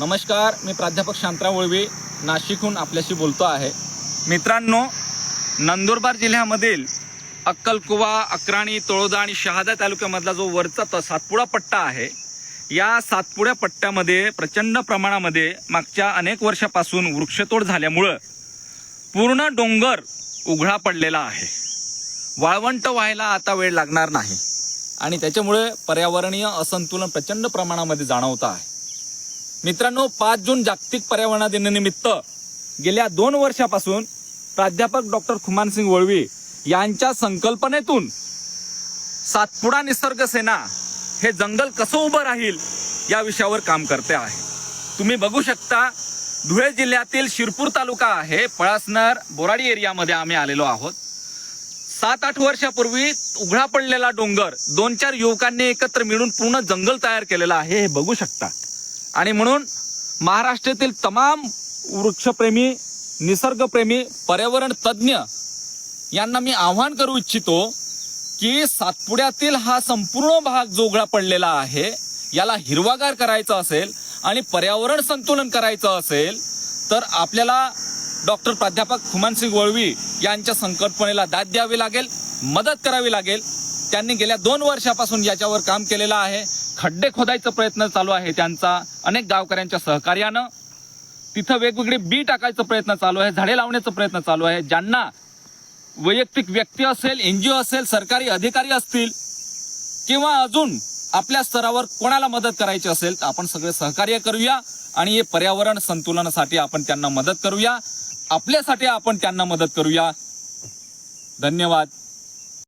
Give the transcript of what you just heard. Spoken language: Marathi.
नमस्कार मी प्राध्यापक शांतराव वळवे नाशिकहून आपल्याशी बोलतो आहे. मित्रांनो नंदुरबार जिल्ह्यामधील अक्कलकुवा अक्राणी तळोदा आणि शहादा तालुक्यामधला जो वरचा तो सातपुडा पट्टा आहे या सातपुड्या पट्ट्यामध्ये प्रचंड प्रमाणामध्ये मागच्या अनेक वर्षापासून वृक्षतोड झाल्यामुळं पूर्ण डोंगर उघडा पडलेला आहे. वाळवंट व्हायला आता वेळ लागणार नाही आणि त्याच्यामुळे पर्यावरणीय असंतुलन प्रचंड प्रमाणामध्ये जाणवतं आहे. मित्रांनो पाच जून जागतिक पर्यावरण दिनानिमित्त गेल्या दोन वर्षापासून प्राध्यापक डॉक्टर खुमानसिंग वळवी यांच्या संकल्पनेतून सातपुडा निसर्ग सेना हे जंगल कसं उभं राहील या विषयावर काम करते आहे. तुम्ही बघू शकता धुळे जिल्ह्यातील शिरपूर तालुका आहे पळासनर बोराडी एरियामध्ये आम्ही आलेलो आहोत. सात आठ वर्षापूर्वी उघडा पडलेला डोंगर दोन चार युवकांनी एकत्र मिळून पूर्ण जंगल तयार केलेलं आहे हे बघू शकता. आणि म्हणून महाराष्ट्रातील तमाम वृक्षप्रेमी निसर्गप्रेमी पर्यावरण तज्ज्ञ यांना मी आव्हान करू इच्छितो की सातपुड्यातील हा संपूर्ण भाग जो उघडा पडलेला आहे याला हिरवागार करायचा असेल आणि पर्यावरण संतुलन करायचं असेल तर आपल्याला डॉक्टर प्राध्यापक हुमानसिंग वळवी यांच्या संकल्पनेला दाद द्यावी लागेल मदत करावी लागेल. त्यांनी गेल्या दोन वर्षापासून याच्यावर काम केलेलं आहे. खड्डे खोदायचा प्रयत्न चालू आहे. त्यांचा अनेक गावकऱ्यांच्या सहकार्यानं तिथं वेगवेगळे बी टाकायचा प्रयत्न चालू आहे. झाडे लावण्याचा प्रयत्न चालू आहे. ज्यांना वैयक्तिक व्यक्ती असेल एन जी ओ असेल सरकारी अधिकारी असतील किंवा अजून आपल्या स्तरावर कोणाला मदत करायची असेल तर आपण सगळे सहकार्य करूया आणि हे पर्यावरण संतुलनासाठी आपण त्यांना मदत करूया. आपल्यासाठी आपण त्यांना मदत करूया. धन्यवाद.